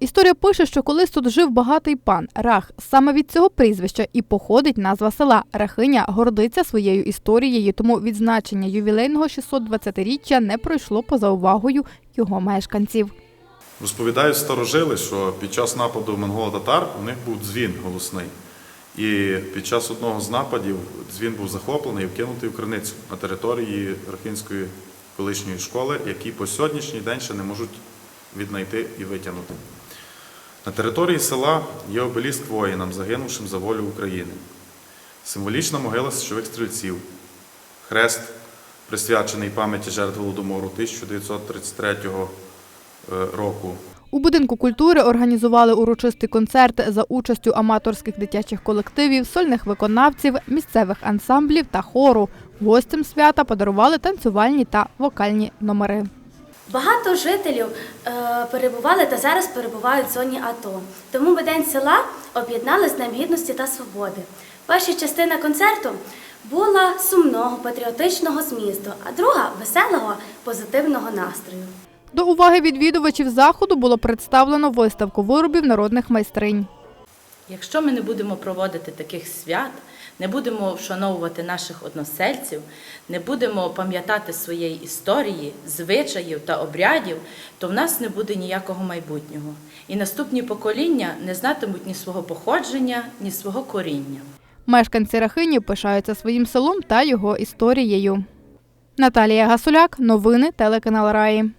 Історія пише, що колись тут жив багатий пан Рах. Саме від цього прізвища і походить назва села. Рахиня гордиться своєю історією, тому відзначення ювілейного 620-річчя не пройшло поза увагою його мешканців. Розповідають старожили, що під час нападу монголо-татар у них був дзвін голосний. І під час одного з нападів дзвін був захоплений і вкинутий в криницю на території Рахинської колишньої школи, які по сьогоднішній день ще не можуть віднайти і витягнути. На території села є обеліск воїнам, загинувшим за волю України, символічна могила січових стрільців, хрест, присвячений пам'яті жертв Голодомору 1933 року. У будинку культури організували урочистий концерт за участю аматорських дитячих колективів, сольних виконавців, місцевих ансамблів та хору. Гостям свята подарували танцювальні та вокальні номери. Багато жителів е, перебували та зараз перебувають в зоні АТО. Тому ми День села об'єднали з Днем гідності та свободи. Перша частина концерту була сумного патріотичного змісту, а друга веселого позитивного настрою. До уваги відвідувачів заходу було представлено виставку виробів народних майстринь. Якщо ми не будемо проводити таких свят, не будемо вшановувати наших односельців, не будемо пам'ятати своєї історії, звичаїв та обрядів, то в нас не буде ніякого майбутнього. І наступні покоління не знатимуть ні свого походження, ні свого коріння. Мешканці Рахині пишаються своїм селом та його історією. Наталія Гасуляк, новини телеканал Раї.